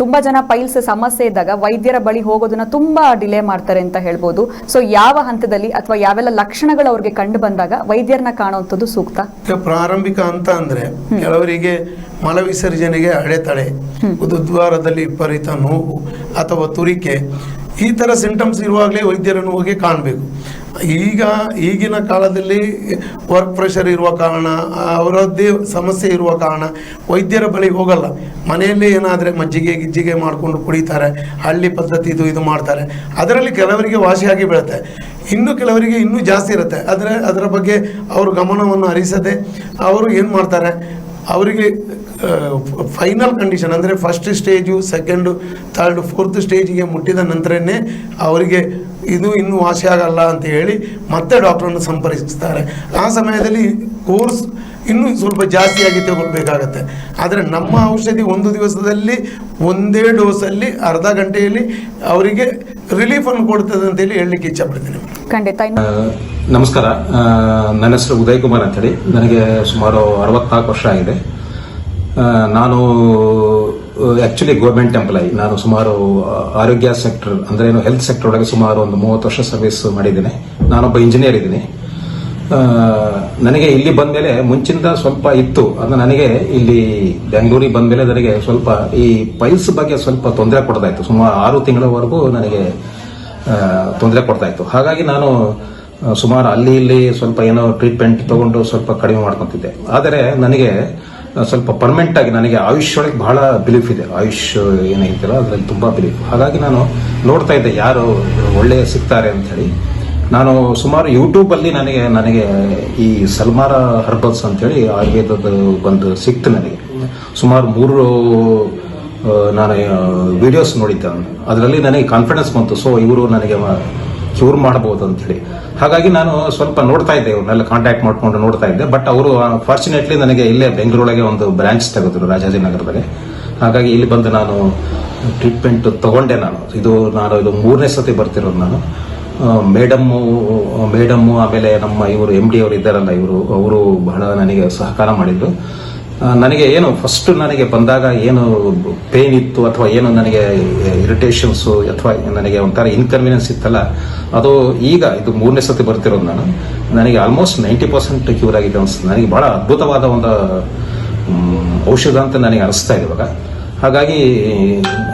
ತುಂಬಾ ಜನ ಪೈಲ್ಸ್ ಸಮಸ್ಯೆ ಇದ್ದಾಗ ವೈದ್ಯರ ಬಳಿ ಹೋಗೋದನ್ನ ತುಂಬಾ ಡಿಲೇ ಮಾಡ್ತಾರೆ ಅಂತ ಹೇಳ್ಬೋದು. ಸೊ ಯಾವ ಹಂತದಲ್ಲಿ ಅಥವಾ ಯಾವೆಲ್ಲ ಲಕ್ಷಣಗಳು ಅವ್ರಿಗೆ ಕಂಡು ಬಂದಾಗ ವೈದ್ಯರನ್ನ ಕಾಣುವಂಥದ್ದು ಸೂಕ್ತ? ಪ್ರಾರಂಭಿಕ ಹಂತ ಅಂದ್ರೆ ಕೆಲವರಿಗೆ ಮಲವಿಸರ್ಜನೆಗೆ ಅಡೆತಡೆ ಉದ್ವಾರದಲ್ಲಿ ವಿಪರೀತ ನೋವು ಅಥವಾ ತುರಿಕೆ ಈ ತರ ಸಿಂಟಮ್ಸ್ ಇರುವಾಗಲೇ ವೈದ್ಯರನ್ನು ಹೋಗಿ ಕಾಣಬೇಕು. ಈಗ ಈಗಿನ ಕಾಲದಲ್ಲಿ ವರ್ಕ್ ಪ್ರೆಷರ್ ಇರುವ ಕಾರಣ, ಅವರದ್ದೇ ಸಮಸ್ಯೆ ಇರುವ ಕಾರಣ ವೈದ್ಯರ ಬಳಿ ಹೋಗಲ್ಲ. ಮನೆಯಲ್ಲೇ ಏನಾದರೆ ಮಜ್ಜಿಗೆ, ಗಿಜ್ಜಿಗೆ ಮಾಡಿಕೊಂಡು ಕುಡಿತಾರೆ, ಹಳ್ಳಿ ಪದ್ಧತಿ ಇದು ಇದು ಮಾಡ್ತಾರೆ. ಅದರಲ್ಲಿ ಕೆಲವರಿಗೆ ವಾಸಿಯಾಗಿ ಬೀಳುತ್ತೆ. ಇನ್ನು ಕೆಲವರಿಗೆ ಇನ್ನೂ ಜಾಸ್ತಿ ಇರುತ್ತೆ. ಆದರೆ ಅದರ ಬಗ್ಗೆ ಅವರು ಗಮನವನ್ನು ಹರಿಸದೆ ಅವರು ಏನು ಮಾಡ್ತಾರೆ? ಅವರಿಗೆ ಫೈನಲ್ ಕಂಡೀಷನ್ ಅಂದರೆ first stage second third fourth ಸ್ಟೇಜಿಗೆ ಮುಟ್ಟಿದ ನಂತರನೇ ಅವರಿಗೆ ಇದು ಇನ್ನೂ ವಾಸಿ ಆಗಲ್ಲ ಅಂತ ಹೇಳಿ ಮತ್ತೆ ಡಾಕ್ಟ್ರನ್ನು ಸಂಪರ್ಕಿಸ್ತಾರೆ. ಆ ಸಮಯದಲ್ಲಿ ಕೋರ್ಸ್ ಇನ್ನೂ ಸ್ವಲ್ಪ ಜಾಸ್ತಿಯಾಗಿ ತಗೊಳ್ಬೇಕಾಗತ್ತೆ. ಆದರೆ ನಮ್ಮ ಔಷಧಿ ಒಂದು ದಿವಸದಲ್ಲಿ ಒಂದೇ ಡೋಸಲ್ಲಿ ಅರ್ಧ ಗಂಟೆಯಲ್ಲಿ ಅವರಿಗೆ ರಿಲೀಫನ್ನು ಕೊಡ್ತದೆ ಅಂತೇಳಿ ಹೇಳಲಿಕ್ಕೆ ಇಚ್ಛಪಡ್ತೀನಿ. ಖಂಡಿತ. ನಮಸ್ಕಾರ. ನನ್ನ ಹೆಸರು ಉದಯ್ ಕುಮಾರ್ ಅಂತೇಳಿ. ನನಗೆ ಸುಮಾರು ಅರವತ್ನಾಲ್ಕು ವರ್ಷ ಆಗಿದೆ. ನಾನು ಆಕ್ಚುಲಿ ಗೌರ್ಮೆಂಟ್ ಎಂಪ್ಲಾಯಿ ನಾನು ಸುಮಾರು ಆರೋಗ್ಯ ಸೆಕ್ಟರ್ ಅಂದ್ರೆ ಏನು ಹೆಲ್ತ್ ಸೆಕ್ಟರ್ ಒಳಗೆ ಸುಮಾರು ಒಂದು ಮೂವತ್ತು ವರ್ಷ ಸರ್ವಿಸ್ ಮಾಡಿದ್ದೇನೆ. ನಾನೊಬ್ಬ ಇಂಜಿನಿಯರ್ ಇದ್ದೀನಿ. ನನಗೆ ಇಲ್ಲಿ ಬಂದ್ಮೇಲೆ ಮುಂಚಿಂದ ಸ್ವಲ್ಪ ಇತ್ತು. ಅಂದ್ರೆ ನನಗೆ ಇಲ್ಲಿ ಬೆಂಗಳೂರಿಗೆ ಬಂದ್ಮೇಲೆ ನನಗೆ ಸ್ವಲ್ಪ ಈ ಪೈಲ್ಸ್ ಬಗ್ಗೆ ಸ್ವಲ್ಪ ತೊಂದರೆ ಕೊಡ್ತಾ ಇತ್ತು. ಸುಮಾರು ಆರು ತಿಂಗಳವರೆಗೂ ನನಗೆ ತೊಂದರೆ ಕೊಡ್ತಾ ಇತ್ತು. ಹಾಗಾಗಿ ನಾನು ಸುಮಾರು ಅಲ್ಲಿ ಇಲ್ಲಿ ಸ್ವಲ್ಪ ಏನೋ ಟ್ರೀಟ್ಮೆಂಟ್ ತಗೊಂಡು ಸ್ವಲ್ಪ ಕಡಿಮೆ ಮಾಡ್ಕೊತಿದ್ದೆ. ಆದರೆ ನನಗೆ ಸ್ವಲ್ಪ ಪರ್ಮನೆಂಟ್ ಆಗಿ ನನಗೆ ಆಯುಷ್ ಒಳಗೆ ಬಹಳ ಬಿಲೀಫ್ ಇದೆ. ಆಯುಷ್ ಏನೈತಲ್ಲ ಅದರಲ್ಲಿ ತುಂಬಾ ಬಿಲೀಫ್ ಹಾಗಾಗಿ ನಾನು ನೋಡ್ತಾ ಇದ್ದೆ ಯಾರು ಒಳ್ಳೆಯ ಸಿಗ್ತಾರೆ ಅಂತ ಹೇಳಿ. ನಾನು ಸುಮಾರು ಯೂಟ್ಯೂಬಲ್ಲಿ ನನಗೆ ನನಗೆ ಈ ಸಲ್ಮಾರ ಹರ್ಬಲ್ಸ್ ಅಂತ ಹೇಳಿ ಆಯುರ್ವೇದದ ಒಂದು ಸಿಕ್ತು ನನಗೆ. ಸುಮಾರು ಮೂರು ನಾನು ವಿಡಿಯೋಸ್ ನೋಡಿದ್ದೆ ಅದರಲ್ಲಿ ನನಗೆ ಕಾನ್ಫಿಡೆನ್ಸ್ ಬಂತು. ಸೊ ಇವರು ನನಗೆ ಕ್ಯೂರ್ ಮಾಡಬಹುದು ಅಂತ ಹೇಳಿ ಹಾಗಾಗಿ ನಾನು ಸ್ವಲ್ಪ ನೋಡ್ತಾ ಇದ್ದೆ ಇವ್ರನ್ನೆಲ್ಲ ಕಾಂಟ್ಯಾಕ್ಟ್ ಮಾಡ್ಕೊಂಡು ನೋಡ್ತಾ ಇದ್ದೆ. ಬಟ್ ಅವರು ಫಾರ್ಚುನೇಟ್ಲಿ ನನಗೆ ಇಲ್ಲೇ ಬೆಂಗಳೂರೊಳಗೆ ಒಂದು ಬ್ರಾಂಚ್ ತೆಗೆದ್ರು ರಾಜಾಜಿನಗರದಲ್ಲಿ ಹಾಗಾಗಿ ಇಲ್ಲಿ ಬಂದು ನಾನು ಟ್ರೀಟ್ಮೆಂಟ್ ತಗೊಂಡೆ ನಾನು. ಇದು ನಾನು, ಇದು ಮೂರನೇ ಸತಿ ಬರ್ತಿರೋದು ನಾನು. ಮೇಡಮ್ಮು ಮೇಡಮ್ಮು ಆಮೇಲೆ ನಮ್ಮ ಇವರು ಎಂ ಡಿ ಅವರು ಇದ್ದಾರಲ್ಲ ಇವರು, ಅವರು ಬಹಳ ನನಗೆ ಸಹಕಾರ ಮಾಡಿದ್ರು. ನನಗೆ ಏನು ಫಸ್ಟ್ ನನಗೆ ಬಂದಾಗ ಏನು ಪೇನ್ ಇತ್ತು ಅಥವಾ ಏನು ನನಗೆ ಇರಿಟೇಷನ್ಸು ಅಥವಾ ನನಗೆ ಒಂಥರ ಇನ್ಕನ್ವೀನಿಯನ್ಸ್ ಇತ್ತಲ್ಲ, ಅದು ಈಗ ಇದು ಮೂರನೇ ಸತಿ ಬರ್ತಿರೋದು ನಾನು. ನನಗೆ ಆಲ್ಮೋಸ್ಟ್ ನೈಂಟಿ ಪರ್ಸೆಂಟ್ ಕ್ಯೂರ್ ಆಗಿದೆ ಅನ್ಸುತ್ತೆ. ನನಗೆ ಬಹಳ ಅದ್ಭುತವಾದ ಒಂದು ಔಷಧ ಅಂತ ನನಗೆ ಅನಿಸ್ತಾ ಇದೆ ಇವಾಗ. ಹಾಗಾಗಿ,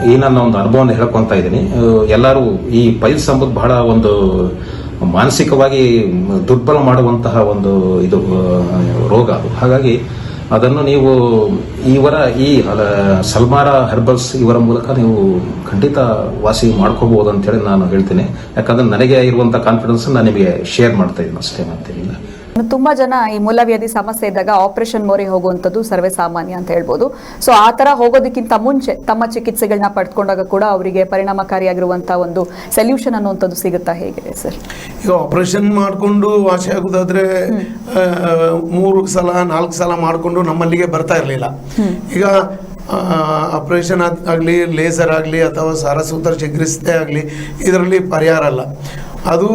ಈ ನನ್ನ ಒಂದು ಅನುಭವನ ಹೇಳ್ಕೊಂತ ಇದ್ದೀನಿ. ಎಲ್ಲರೂ ಈ ಪೈಲ್ಸ್ ಎಂಬುದು ಬಹಳ ಒಂದು ಮಾನಸಿಕವಾಗಿ ದುರ್ಬಲ ಮಾಡುವಂತಹ ಒಂದು ಇದು ರೋಗ ಅದು. ಹಾಗಾಗಿ ಅದನ್ನು ನೀವು ಇವರ ಈ ಸಲ್ಮಾರ ಹರ್ಬಲ್ಸ್ ಇವರ ಮೂಲಕ ನೀವು ಖಂಡಿತ ವಾಸಿ ಮಾಡ್ಕೋಬಹುದು ಅಂತ ಹೇಳಿ ನಾನು ಹೇಳ್ತೀನಿ. ಯಾಕಂದ್ರೆ ನನಗೆ ಇರುವಂತ ಕಾನ್ಫಿಡೆನ್ಸ್ ನಾನು ನಿಮಗೆ ಶೇರ್ ಮಾಡ್ತಾ ಇದ್ದೀನಿ ಅಷ್ಟೇ ಇನ್ನು ತುಂಬಾ ಜನ ಈ ಮೂಲವ್ಯಾಧಿ ಸಮಸ್ಯೆ ಇದ್ದಾಗ ಆಪರೇಷನ್ ಮೊರೆ ಹೋಗುವಂಥದ್ದು ಸರ್ವೇ ಸಾಮಾನ್ಯ ಅಂತ ಹೇಳ್ಬೋದು. ಸೊ ಆ ತರ ಹೋಗೋದಕ್ಕಿಂತ ಮುಂಚೆ ತಮ್ಮ ಚಿಕಿತ್ಸೆಗಳನ್ನ ಪಡ್ಕೊಂಡಾಗ ಕೂಡ ಅವರಿಗೆ ಪರಿಣಾಮಕಾರಿಯಾಗಿರುವಂತಹ ಒಂದು ಸೊಲ್ಯೂಷನ್ ಅನ್ನುವಂಥದ್ದು ಸಿಗುತ್ತಾ ಹೇಗೆ ಸರ್? ಈಗ ಆಪರೇಷನ್ ಮಾಡಿಕೊಂಡು ವಾಸಿ ಆಗುದಾದ್ರೆ ಮೂರು ಸಲ ನಾಲ್ಕು ಸಲ ಮಾಡಿಕೊಂಡು ನಮ್ಮಲ್ಲಿಗೆ ಬರ್ತಾ ಇರಲಿಲ್ಲ. ಈಗ ಆಪರೇಷನ್ ಆಗಲಿ ಲೇಸರ್ ಆಗಲಿ ಅಥವಾ ಸರಸೂತ್ರ ಚಿಕಿತ್ಸೆ ಆಗಲಿ ಇದರಲ್ಲಿ ಪರಿಹಾರ ಅಲ್ಲ ಅದು,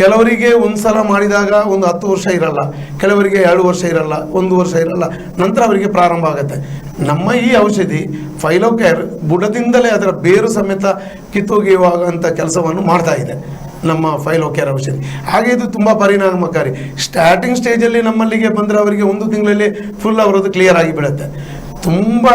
ಕೆಲವರಿಗೆ ಒಂದು ಸಲ ಮಾಡಿದಾಗ ಒಂದು ಹತ್ತು ವರ್ಷ ಇರಲ್ಲ, ಕೆಲವರಿಗೆ ಎರಡು ವರ್ಷ ಇರಲ್ಲ, ಒಂದು ವರ್ಷ ಇರಲ್ಲ, ನಂತರ ಅವರಿಗೆ ಪ್ರಾರಂಭ ಆಗುತ್ತೆ. ನಮ್ಮ ಈ ಔಷಧಿ, ಫೈಲೋಕೇರ್, ಬುಡದಿಂದಲೇ ಅದರ ಬೇರು ಸಮೇತ ಕಿತ್ತೊಗೆಯುವಾಗಂಥ ಕೆಲಸವನ್ನು ಮಾಡ್ತಾ ಇದೆ ನಮ್ಮ ಫೈಲೋಕೇರ್ ಔಷಧಿ. ಹಾಗೆ ಇದು ತುಂಬ ಪರಿಣಾಮಕಾರಿ. ಸ್ಟಾರ್ಟಿಂಗ್ ಸ್ಟೇಜಲ್ಲಿ ನಮ್ಮಲ್ಲಿಗೆ ಬಂದರೆ ಅವರಿಗೆ ಒಂದು ತಿಂಗಳಲ್ಲಿ ಫುಲ್ ಅವರದ್ದು ಕ್ಲಿಯರ್ ಆಗಿ ಬೀಳುತ್ತೆ ತುಂಬ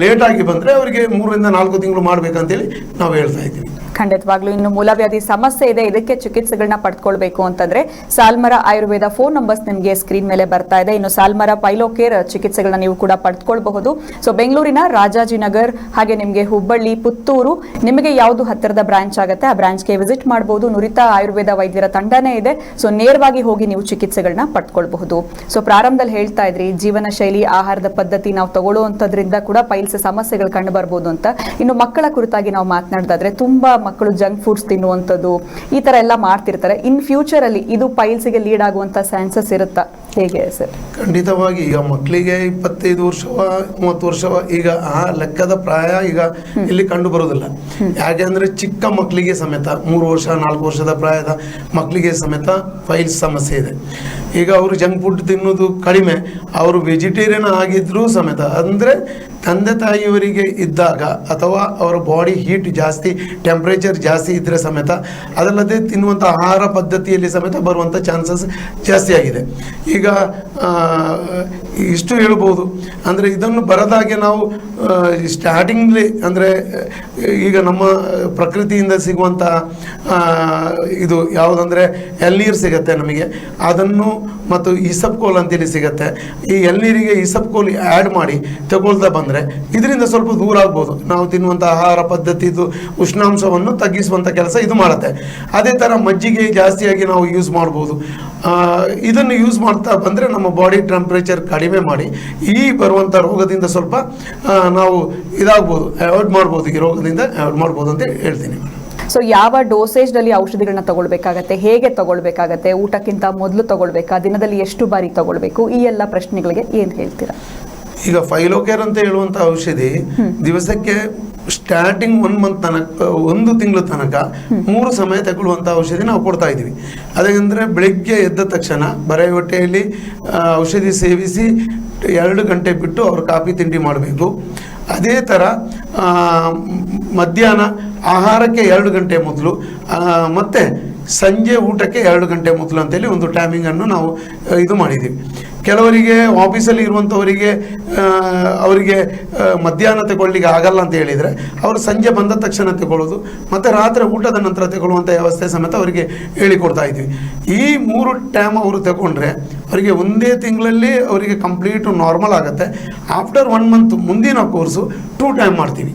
ಲೇಟಾಗಿ ಬಂದರೆ ಅವರಿಗೆ ಮೂರರಿಂದ ನಾಲ್ಕು ತಿಂಗಳು ಮಾಡಬೇಕಂತೇಳಿ ನಾವು ಹೇಳ್ತಾ ಇದ್ದೀವಿ. ಖಂಡಿತವಾಗ್ಲೂ ಇನ್ನು ಮೂಲವ್ಯಾಧಿ ಸಮಸ್ಯೆ ಇದೆ, ಇದಕ್ಕೆ ಚಿಕಿತ್ಸೆಗಳನ್ನ ಪಡ್ಕೊಳ್ಬೇಕು ಅಂತಂದ್ರೆ ಸಾಲ್ಮರ ಆಯುರ್ವೇದ ಫೋನ್ ನಂಬರ್ಸ್ ನಿಮಗೆ ಸ್ಕ್ರೀನ್ ಮೇಲೆ ಬರ್ತಾ ಇದೆ. ಇನ್ನು ಸಾಲ್ಮರ ಪೈಲೋಕೇರ್ ಚಿಕಿತ್ಸೆಗಳನ್ನ ನೀವು ಕೂಡ ಪಡ್ಕೊಳ್ಬಹುದು. ಸೊ ಬೆಂಗಳೂರಿನ ರಾಜಾಜಿನಗರ್ ಹಾಗೆ ನಿಮಗೆ ಹುಬ್ಬಳ್ಳಿ, ಪುತ್ತೂರು ನಿಮಗೆ ಯಾವುದು ಹತ್ತಿರದ ಬ್ರಾಂಚ್ ಆಗುತ್ತೆ, ಆ ಬ್ರಾಂಚ್ಗೆ ವಿಸಿಟ್ ಮಾಡಬಹುದು ನುರಿತ ಆಯುರ್ವೇದ ವೈದ್ಯರ ತಂಡನೇ ಇದೆ. ಸೊ ನೇರವಾಗಿ ಹೋಗಿ ನೀವು ಚಿಕಿತ್ಸೆಗಳನ್ನ ಪಡ್ಕೊಳ್ಬಹುದು. ಸೊ ಪ್ರಾರಂಭದಲ್ಲಿ ಹೇಳ್ತಾ ಇದ್ರಿ, ಜೀವನ ಶೈಲಿ, ಆಹಾರದ ಪದ್ಧತಿ ನಾವು ತಗೊಳ್ಳುವಂತದ್ರಿಂದ ಕೂಡ ಪೈಲ್ಸ್ ಸಮಸ್ಯೆಗಳು ಕಂಡು ಬರ್ಬೋದು ಅಂತ. ಇನ್ನು ಮಕ್ಕಳ ಕುರಿತಾಗಿ ನಾವು ಮಾತನಾಡಿದ್ರೆ ತುಂಬಾ ಮಕ್ಕಳು ಜಂಕ್ ಫುಡ್ಸ್ ತಿನ್ನುವಂಥದ್ದು ಈ ತರ ಎಲ್ಲ ಮಾಡ್ತಿರ್ತಾರೆ. ಇನ್ ಫ್ಯೂಚರ್ ಅಲ್ಲಿ ಇದು ಪೈಲ್ಸ್ಗೆ ಲೀಡ್ ಆಗುವಂಥ ಚಾನ್ಸಸ್ ಇರುತ್ತಾ? ಹೇಗೆ ಸರ್? ಖಂಡಿತವಾಗಿ ಈಗ ಮಕ್ಕಳಿಗೆ ಇಪ್ಪತ್ತೈದು ವರ್ಷವ ಮೂವತ್ತು ವರ್ಷವ ಈಗ ಆ ಲೆಕ್ಕದ ಪ್ರಾಯ ಈಗ ಇಲ್ಲಿ ಕಂಡು ಬರೋದಿಲ್ಲ. ಯಾಕೆಂದ್ರೆ ಚಿಕ್ಕ ಮಕ್ಕಳಿಗೆ ಸಮೇತ ಮೂರು ವರ್ಷ ನಾಲ್ಕು ವರ್ಷದ ಪ್ರಾಯದ ಮಕ್ಕಳಿಗೆ ಸಮೇತ ಫೈಲ್ಸ್ ಸಮಸ್ಯೆ ಇದೆ. ಈಗ ಅವರು ಜಂಕ್ ಫುಡ್ ತಿನ್ನೋದು ಕಡಿಮೆ ಅವರು ವೆಜಿಟೇರಿಯನ್ ಆಗಿದ್ರೂ ಸಮೇತ ಅಂದರೆ ತಂದೆ ತಾಯಿಯವರಿಗೆ ಇದ್ದಾಗ ಅಥವಾ ಅವರ ಬಾಡಿ ಹೀಟ್ ಜಾಸ್ತಿ ಟೆಂಪ್ರೇಚರ್ ಜಾಸ್ತಿ ಇದ್ದರೆ ಸಮೇತ ಅದಲ್ಲದೆ ತಿನ್ನುವಂಥ ಆಹಾರ ಪದ್ಧತಿಯಲ್ಲಿ ಸಮೇತ ಬರುವಂಥ ಚಾನ್ಸಸ್ ಜಾಸ್ತಿ ಆಗಿದೆ. ಈಗ ಆ, ಇಷ್ಟು ಹೇಳ್ಬೋದು. ಅಂದರೆ ಇದನ್ನು ಬರದಾಗೆ ನಾವು ಸ್ಟಾರ್ಟಿಂಗ್ಲಿ ಅಂದರೆ ಈಗ ನಮ್ಮ ಪ್ರಕೃತಿಯಿಂದ ಸಿಗುವಂಥ ಇದು ಯಾವುದಂದರೆ ಎಳ್ನೀರು ಸಿಗತ್ತೆ ನಮಗೆ. ಅದನ್ನು ಮತ್ತು ಇಸಪ್ಕೋಲ್ ಅಂತೇಳಿ ಸಿಗುತ್ತೆ. ಈ ಎಳ್ನೀರಿಗೆ ಇಸಪ್ಕೋಲ್ ಆ್ಯಡ್ ಮಾಡಿ ತಗೊಳ್ತಾ ಬಂದರೆ ಇದರಿಂದ ಸ್ವಲ್ಪ ದೂರ ಆಗ್ಬೋದು. ನಾವು ತಿನ್ನುವಂಥ ಆಹಾರ ಪದ್ಧತಿದು ಉಷ್ಣಾಂಶವನ್ನು ತಗ್ಗಿಸುವಂಥ ಕೆಲಸ ಇದು ಮಾಡುತ್ತೆ. ಅದೇ ಥರ ಮಜ್ಜಿಗೆ ಜಾಸ್ತಿಯಾಗಿ ನಾವು ಯೂಸ್ ಮಾಡ್ಬೋದು. ಇದನ್ನು ಯೂಸ್ ಮಾಡ್ತಾ ಬಂದರೆ ನಮ್ಮ ಬಾಡಿ ಟೆಂಪ್ರೇಚರ್ ಕಡಿಮೆ ಮಾಡಿ ಈ ಬರುವಂಥ ರೋಗದಿಂದ ಸ್ವಲ್ಪ ನಾವು ಇದಾಗ್ಬೋದು ಅವಾಯ್ಡ್ ಮಾಡ್ಬೋದು. ಈ ರೋಗದಿಂದ ಅವಾಯ್ಡ್ ಮಾಡ್ಬೋದು ಅಂತ ಹೇಳ್ತೀನಿ. ಸೊ ಯಾವ ಡೋಸೇಜ್ನಲ್ಲಿ ಔಷಧಿಗಳನ್ನ ತಗೊಳ್ಬೇಕಾಗತ್ತೆ ಹೇಗೆ ತಗೊಳ್ಬೇಕಾಗತ್ತೆ ಊಟಕ್ಕಿಂತ ಮೊದಲು ತಗೊಳ್ಬೇಕಾ ದಿನದಲ್ಲಿ ಎಷ್ಟು ಬಾರಿ ತಗೊಳ್ಬೇಕು ಈ ಎಲ್ಲ ಪ್ರಶ್ನೆಗಳಿಗೆ ಏನ್ ಹೇಳ್ತೀರಾ? ಈಗ ಫೈಲೋಕೇರ್ ಅಂತ ಹೇಳುವಂತ ಔಷಧಿ ದಿವಸಕ್ಕೆ ಸ್ಟಾರ್ಟಿಂಗ್ ಒನ್ ಮಂತ್ ತನಕ ಒಂದು ತಿಂಗಳು ತನಕ ಮೂರು ಸಮಯ ತಗೊಳ್ಳುವಂಥ ಔಷಧಿ ನಾವು ಕೊಡ್ತಾ ಇದ್ದೀವಿ. ಅದೇನೆಂದರೆ ಬೆಳಿಗ್ಗೆ ಎದ್ದ ತಕ್ಷಣ ಬರೆ ಹೊಟ್ಟೆಯಲ್ಲಿ ಔಷಧಿ ಸೇವಿಸಿ ಎರಡು ಗಂಟೆ ಬಿಟ್ಟು ಅವರು ಕಾಫಿ ತಿಂಡಿ ಮಾಡಬೇಕು. ಅದೇ ಥರ ಮಧ್ಯಾಹ್ನ ಆಹಾರಕ್ಕೆ ಎರಡು ಗಂಟೆ ಮೊದಲು ಮತ್ತೆ ಸಂಜೆ ಊಟಕ್ಕೆ ಎರಡು ಗಂಟೆ ಮೊದಲು ಅಂತೇಳಿ ಒಂದು ಟೈಮಿಂಗನ್ನು ನಾವು ಇದು ಮಾಡಿದ್ದೀವಿ. ಕೆಲವರಿಗೆ ಆಫೀಸಲ್ಲಿ ಇರುವಂಥವರಿಗೆ ಅವರಿಗೆ ಮಧ್ಯಾಹ್ನ ತಗೊಳ್ಳಿಕ್ಕೆ ಆಗಲ್ಲ ಅಂತ ಹೇಳಿದರೆ ಅವರು ಸಂಜೆ ಬಂದ ತಕ್ಷಣ ತಗೊಳ್ಳೋದು, ಮತ್ತು ರಾತ್ರಿ ಊಟದ ನಂತರ ತಗೊಳ್ಳುವಂಥ ವ್ಯವಸ್ಥೆ ಸಮೇತ ಅವರಿಗೆ ಹೇಳಿಕೊಡ್ತಾ ಇದ್ವಿ ಈ ಮೂರು ಟೈಮ್ ಅವರು ತಗೊಂಡ್ರೆ ಅವರಿಗೆ ಒಂದೇ ತಿಂಗಳಲ್ಲಿ ಅವರಿಗೆ ಕಂಪ್ಲೀಟು ನಾರ್ಮಲ್ ಆಗುತ್ತೆ. ಆಫ್ಟರ್ ಒನ್ ಮಂತ್ ಮುಂದಿನ ಕೋರ್ಸು ಟೂ ಟೈಮ್ ಮಾಡ್ತೀವಿ.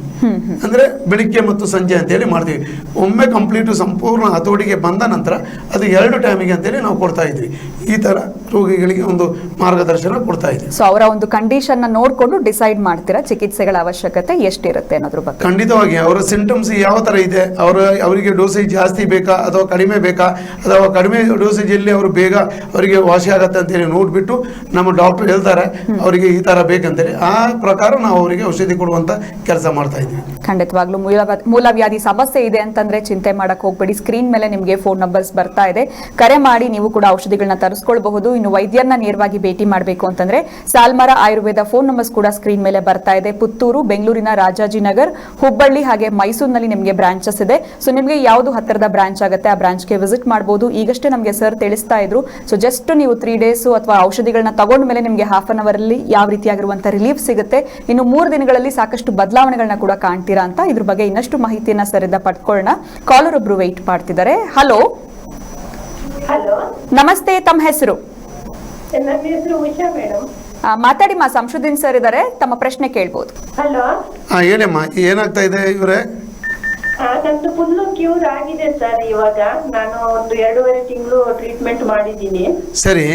ಅಂದರೆ ಬೆಳಿಗ್ಗೆ ಮತ್ತು ಸಂಜೆ ಅಂತೇಳಿ ಮಾಡ್ತೀವಿ. ಒಮ್ಮೆ ಕಂಪ್ಲೀಟು ಸಂಪೂರ್ಣ ಹತೋಟಿಗೆ ಬಂದ ನಂತರ ಅದು ಎರಡು ಟೈಮಿಗೆ ಅಂತೇಳಿ ನಾವು ಕೊಡ್ತಾ ಇದ್ವಿ. ಈ ಥರ ರೋಗಿಗಳಿಗೆ ಒಂದು ಮಾರ್ಗದರ್ಶನ ಕೊಡ್ತಾ ಇದ್ವಿ. ಸೊ ಅವರ ಒಂದು ಕಂಡೀಷನ್ನ ನೋಡ್ಕೊಂಡು ಡಿಸೈಡ್ ಮಾಡ್ತೀರಾ? ಚಿಕಿತ್ಸೆಗಳ ಅವಶ್ಯಕತೆ ಎಷ್ಟಿರುತ್ತೆ ಅನ್ನೋದ್ರ ಬಗ್ಗೆ? ಖಂಡಿತವಾಗಿ ಅವರ ಸಿಂಟಮ್ಸ್ ಯಾವ ಥರ ಇದೆ ಅವರ ಅವರಿಗೆ ಡೋಸೇಜ್ ಜಾಸ್ತಿ ಬೇಕಾ ಅಥವಾ ಕಡಿಮೆ ಬೇಕಾ ಅಥವಾ ಕಡಿಮೆ ಡೋಸೇಜಲ್ಲಿ ಅವರು ಬೇಗ ಅವರಿಗೆ ವಾಸಿ ಆಗತ್ತೆ ಅಂತೇಳಿ ನೋಡಿಬಿಟ್ಟು ನಮ್ಮ ಡಾಕ್ಟರ್ ಹೇಳ್ತಾರೆ ಅವರಿಗೆ ಈ ಥರ ಬೇಕಂತೇಳಿ. ಆ ಪ್ರಕಾರ ನಾವು ಅವರಿಗೆ ಔಷಧಿ ಕೊಡುವಂಥ ಕೆಲಸ ಮಾಡ್ತಾ ಇದ್ವಿ. ಖಂಡಿತವಾಗ್ಲೂ ಮೂಲ ಮೂಲವ್ಯಾಧಿ ಸಮಸ್ಯೆ ಇದೆ ಅಂತಂದ್ರೆ ಚಿಂತೆ ಮಾಡಕ್ ಹೋಗ್ಬೇಡಿ. ಸ್ಕ್ರೀನ್ ಮೇಲೆ ನಿಮಗೆ ಫೋನ್ ನಂಬರ್ಸ್ ಬರ್ತಾ ಇದೆ. ಕರೆ ಮಾಡಿ, ನೀವು ಕೂಡ ಔಷಧಿಗಳನ್ನ ತರಿಸ್ಕೊಳ್ಬಹುದು. ಇನ್ನು ವೈದ್ಯರನ್ನ ನೇರವಾಗಿ ಭೇಟಿ ಮಾಡಬೇಕು ಅಂತಂದ್ರೆ ಸಾಲ್ಮರ ಆಯುರ್ವೇದ ಫೋನ್ ನಂಬರ್ಸ್ ಕೂಡ ಸ್ಕ್ರೀನ್ ಮೇಲೆ ಬರ್ತಾ ಇದೆ. ಪುತ್ತೂರು, ಬೆಂಗಳೂರಿನ ರಾಜಾಜಿನಗರ್, ಹುಬ್ಬಳ್ಳಿ ಹಾಗೆ ಮೈಸೂರಿನಲ್ಲಿ ನಿಮಗೆ ಬ್ರಾಂಚಸ್ ಇದೆ. ಸೊ ನಿಮಗೆ ಯಾವುದು ಹತ್ತಿರದ ಬ್ರಾಂಚ್ ಆಗುತ್ತೆ ಆ ಬ್ರಾಂಚ್ಗೆ ವಿಸಿಟ್ ಮಾಡಬಹುದು ಈಗಷ್ಟೇ ನಮಗೆ ಸರ್ ತಿಳಿಸ್ತಾ ಇದ್ರು. ಸೊ ಜಸ್ಟ್ ನೀವು ತ್ರೀ ಡೇಸ್ ಅಥವಾ ಔಷಧಿಗಳನ್ನ ತಗೊಂಡ ಮೇಲೆ ನಿಮಗೆ ಹಾಫ್ ಅನ್ ಅವರ್ ಅಲ್ಲಿ ಯಾವ ರೀತಿಯಾಗಿರುವಂತಹ ರಿಲೀಫ್ ಸಿಗುತ್ತೆ. ಇನ್ನು ಮೂರು ದಿನಗಳಲ್ಲಿ ಸಾಕಷ್ಟು ಬದಲಾವಣೆಗಳನ್ನ ಕೂಡ ಕಾಣ್ತೀರಾ ಅಂತ ಇದ್ರ ಬಗ್ಗೆ ಇನ್ನಷ್ಟು ಮಾಹಿತಿಯನ್ನ ಸರಿದ ಪಡ್ಕೊಳ್ಳೋಣ ಕಾಲರ್ ಒಬ್ರು ವೆಯ್ಟ್ ಮಾಡ್ತಿದ್ದಾರೆ. ಹಲೋ ಹಲೋ ನಮಸ್ತೆ ತಮ್ಮ ಹೆಸರು? ಮಾತಾಡಿ ಮಾ ಸಂಶುದ್ದೀನ್ ಸರ್ ಇದ್ದಾರೆ ತಮ್ಮ ಪ್ರಶ್ನೆ ಕೇಳ್ಬೋದು. ಹೇಳಮ್ಮ ಏನಾಗ್ತಾ ಇದೆ ಇವರೇ? ನಂದು ಫುಲ್ಲು ಕ್ಯೂರ್ ಆಗಿದೆ ಸರ್ ಇವಾಗ. ನಾನು ಒಂದು ಎರಡೂವರೆ ತಿಂಗಳು ಟ್ರೀಟ್ಮೆಂಟ್ ಮಾಡಿದ್ದೀನಿ. ಸರಿ.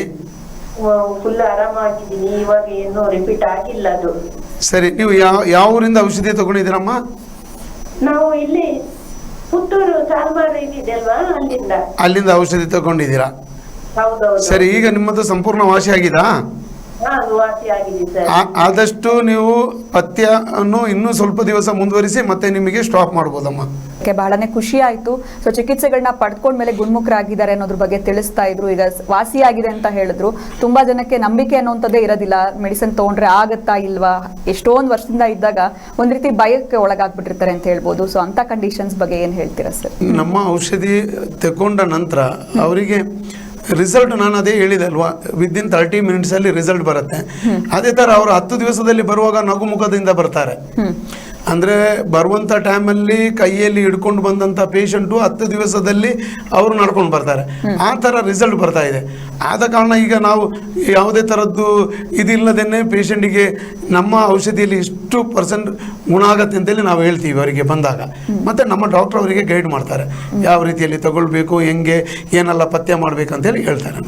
ಫುಲ್ ಆರಾಮಾಗಿದ್ದೀನಿ. ಇವಾಗ ಏನು ರಿಪೀಟ್ ಆಗಿಲ್ಲ ಅದು. ಸರಿ ನೀವು ಯಾವ ಯಾವ ಊರಿಂದ ಔಷಧಿ ತಗೊಂಡಿದ್ದೀರಮ್ಮ? ನಾವು ಇಲ್ಲಿ ಪುತ್ತೂರು ಇದೆಯಲ್ವಾ ಅಲ್ಲಿಂದ. ಅಲ್ಲಿಂದ ಔಷಧಿ ತಗೊಂಡಿದ್ದೀರಾ? ಹೌದೌದು. ಸರಿ ಈಗ ನಿಮ್ಮದು ಸಂಪೂರ್ಣ ವಾಸಿ ಆಗಿದಾ? ಹಾ ಅದು ವಾಸಿ ಆಗಿದೆ ಸರ್. ಆ- ಆದಷ್ಟು ನೀವು ಪಥ್ಯವನ್ನು ಇನ್ನೂ ಸ್ವಲ್ಪ ದಿವಸ ಮುಂದುವರಿಸಿ ಮತ್ತೆ ನಿಮಗೆ ಸ್ಟಾಪ್ ಮಾಡ್ಬೋದಮ್ಮ. ಕ್ಕೆ ಬಹಳನೇ ಖುಷಿ ಆಯಿತು ಸೊ ಚಿಕಿತ್ಸೆಗಳನ್ನ ಪಡ್ಕೊಂಡ್ಮೇಲೆ ಗುಣಮುಖರಾಗಿದ್ದಾರೆ ಅನ್ನೋದ್ರ ಬಗ್ಗೆ ತಿಳಿಸ್ತಾ ಇದ್ರು. ಈಗ ವಾಸಿಯಾಗಿದೆ ಅಂತ ಹೇಳಿದ್ರು. ತುಂಬಾ ಜನಕ್ಕೆ ನಂಬಿಕೆ ಅನ್ನೋಂಥದ್ದೇ ಇರೋದಿಲ್ಲ. ಮೆಡಿಸಿನ್ ತಗೊಂಡ್ರೆ ಆಗತ್ತಾ ಇಲ್ವಾ? ಎಷ್ಟೊಂದು ವರ್ಷದಿಂದ ಇದ್ದಾಗ ಒಂದ್ ರೀತಿ ಭಯಕ್ಕೆ ಒಳಗಾಗ್ಬಿಟ್ಟಿರ್ತಾರೆ ಅಂತ ಹೇಳ್ಬೋದು. ಸೊ ಅಂತ ಕಂಡೀಷನ್ಸ್ ಬಗ್ಗೆ ಏನ್ ಹೇಳ್ತೀರಾ ಸರ್ ನಮ್ಮ ಔಷಧಿ ತಗೊಂಡ ನಂತರ ಅವರಿಗೆ ರಿಸಲ್ಟ್ ನಾನು ಅದೇ ಹೇಳಿದೆ ಅಲ್ವಾ? ವಿದಿನ್ ತರ್ಟಿ ಮಿನಿಟ್ಸಲ್ಲಿ ರಿಸಲ್ಟ್ ಬರುತ್ತೆ. ಅದೇ ತರ ಅವರು ಹತ್ತು ದಿವಸದಲ್ಲಿ ಬರುವಾಗ ನಗುಮುಖದಿಂದ ಬರ್ತಾರೆ. ಅಂದರೆ ಬರುವಂಥ ಟೈಮಲ್ಲಿ ಕೈಯಲ್ಲಿ ಹಿಡ್ಕೊಂಡು ಬಂದಂಥ ಪೇಷಂಟು ಹತ್ತು ದಿವಸದಲ್ಲಿ ಅವರು ನಡ್ಕೊಂಡು ಬರ್ತಾರೆ. ಆ ಥರ ರಿಸಲ್ಟ್ ಬರ್ತಾ ಇದೆ. ಆದ ಕಾರಣ ಈಗ ನಾವು ಯಾವುದೇ ಥರದ್ದು ಇದಿಲ್ಲದೇನೆ ಪೇಷಂಟಿಗೆ ನಮ್ಮ ಔಷಧಿಯಲ್ಲಿ ಇಷ್ಟು ಪರ್ಸೆಂಟ್ ಗುಣ ಆಗತ್ತೆ ಅಂತೇಳಿ ನಾವು ಹೇಳ್ತೀವಿ ಅವರಿಗೆ ಬಂದಾಗ. ಮತ್ತು ನಮ್ಮ ಡಾಕ್ಟರ್ ಅವರಿಗೆ ಗೈಡ್ ಮಾಡ್ತಾರೆ. ಯಾವ ರೀತಿಯಲ್ಲಿ ತಗೊಳ್ಬೇಕು, ಹೆಂಗೆ, ಏನೆಲ್ಲ ಪತ್ತೆ ಮಾಡಬೇಕು ಅಂತೇಳಿ ಹೇಳ್ತಾರೆ.